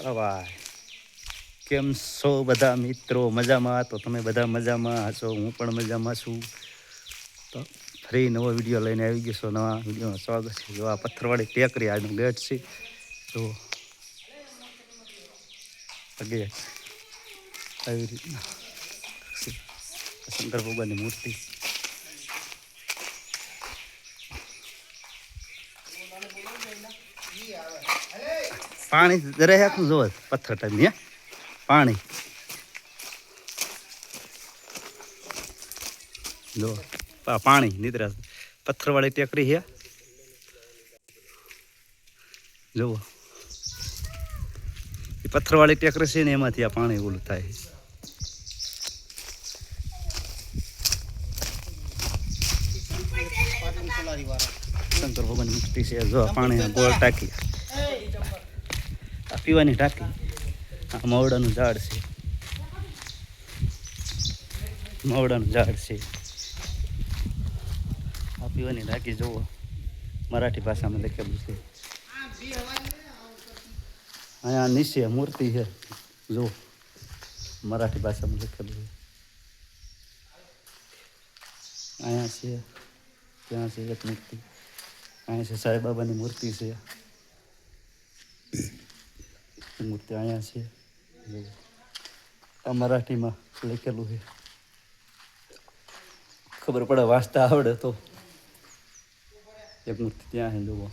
ભાઈ કેમ છો બધા મિત્રો? મજામાં? તો તમે બધા મજામાં હશો? હું પણ મજામાં છું. તો ફરી નવો વીડિયો લઈને આવી ગયો છો. નવા વિડીયોમાં સ્વાગત છે. જો આ પથ્થરવાળી ટેકરી આજનો ગેટ છે. તો આવી રીતના. શંકર ભગવાનની મૂર્તિ. પાણી જરા આખું જોવે, પથ્થર ટાઈમ હે? પાણી. જો પાણી નિદ્રા પથ્થરવાળી ટેકરી હે જુઓ એ પથ્થરવાળી ટેકરી છે ને એમાંથી આ પાણી ઓલું થાય. શંકર ભગવાન મુક્તિ છે. જો પાણી ગોળ ટાંકી. આ પીવાની ટાંકી આ મવડાનું ઝાડ છે. મવડાનું ઝાડ છે. આ પીવાની ટાંકી જુઓ. મરાઠી ભાષામાં લખેલું છે. અહીંયા નીચે મૂર્તિ છે. જુઓ. મરાઠી ભાષામાં લખેલું છે. અહીંયા છે. ત્યાં છે એક મૂર્તિ. અહીંયા છે સાંઈબાબાની મૂર્તિ છે. મૂર્તિ અહીંયા છે આ મરાઠીમાં લખેલું છે. ખબર પડે વાંચતા આવડે તો. એક મૂર્તિ ત્યાં છે, જુઓ.